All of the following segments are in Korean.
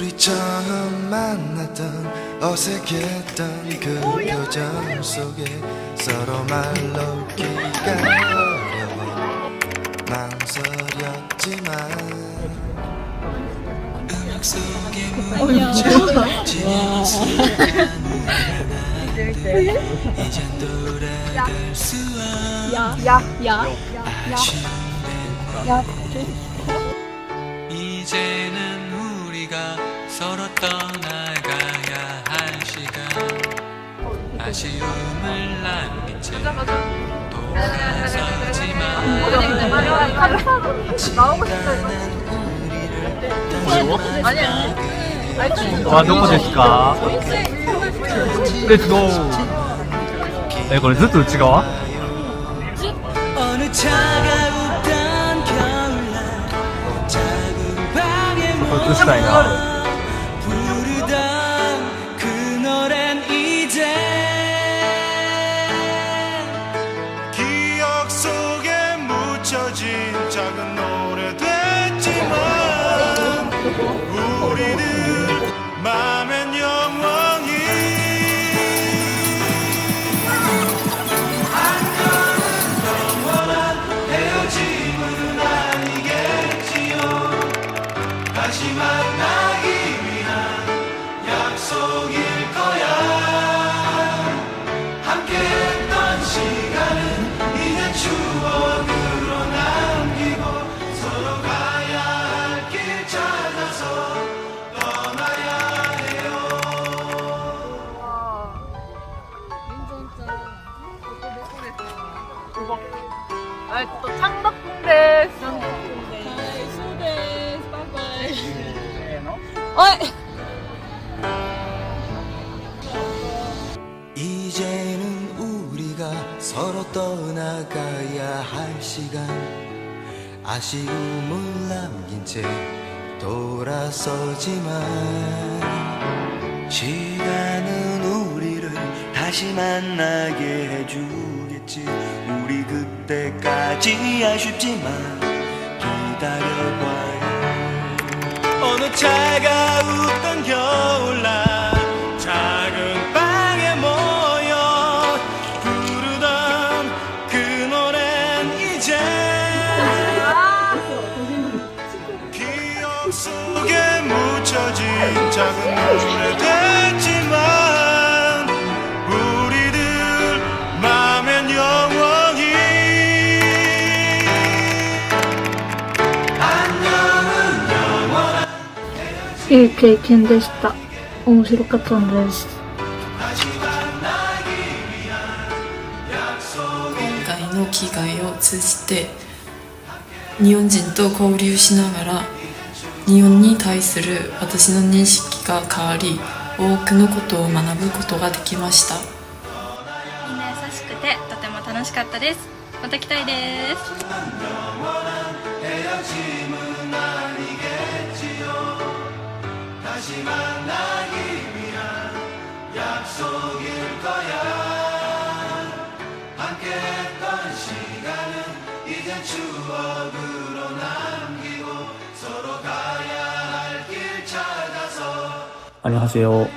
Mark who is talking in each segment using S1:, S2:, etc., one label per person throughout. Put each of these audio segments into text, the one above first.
S1: 우리 처음 만났던 어색했던 그 표정 속에 서로 말로 기가 어려워. 망설였지만 음악 속에 이젠 돌아갈 수
S2: 이제는 우리가 서로 떠나가야 할 시간. 아쉬움을
S3: 남기지 돌아서지만 나오고 싶다
S2: 아니야 와 너무 됐을까 Let's go. 야 이거
S3: 레드 지가 와?
S2: 골프스타이가 그
S1: 기억 속에 묻혀진 다시 만나기 위한 약속일 거야 함께 했던 시간은 이제 추억으로 남기고 서로 가야 할 길 찾아서 떠나야 해요.
S4: 아, 또 창덕궁대.
S1: 이제는 우리가 서로 떠나가야 할 시간. 아쉬움을 남긴 채 돌아서지만 시간은 우리를 다시 만나게 해주겠지. 우리 그때까지 아쉽지만 기다려봐요 어느 차가웠던 겨울날 작은 방에 모여 부르던 그 노래는 이제 기억 속에 묻혀진 작은 노래
S5: いい経験でした。面白かったんです。
S6: 今回の機会を通じて、日本人と交流しながら、日本に対する私の認識が変わり、多くのことを学ぶことができました
S7: みんな優しくてとても楽しかったですまた来たいです
S1: 다시 만나기 위한 약속일 거야 함께했던 시간은 이제 추억으로 남기고 서로 가야 할 길 찾아서
S3: アニョハセヨ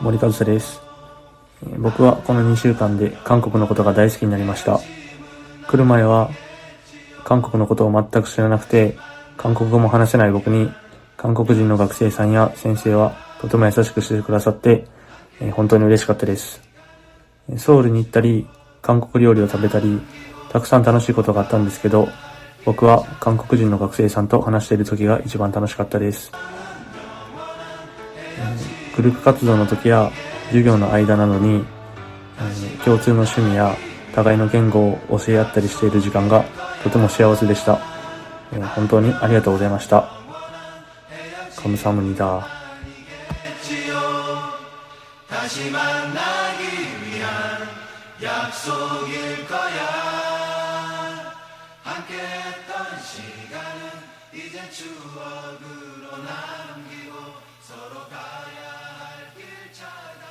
S3: 森和瀬ですえー僕はこの2週間で韓国のことが大好きになりました来る前は韓国のことを全く知らなくて韓国語も話せない僕に 韓国人の学生さんや先生はとても優しくしてくださってえ本当に嬉しかったですソウルに行ったり韓国料理を食べたりたくさん楽しいことがあったんですけど僕は韓国人の学生さんと話している時が一番楽しかったですグループ活動の時や授業の間などに、共通の趣味や互いの言語を教え合ったりしている時間がとても幸せでした。本当にありがとうございました。 감사합니다.
S1: 다시 만나기 위한 약속일 거야 함께 했던 시간은 이제 추억으로 남기고 서로 가야 할 길 찾아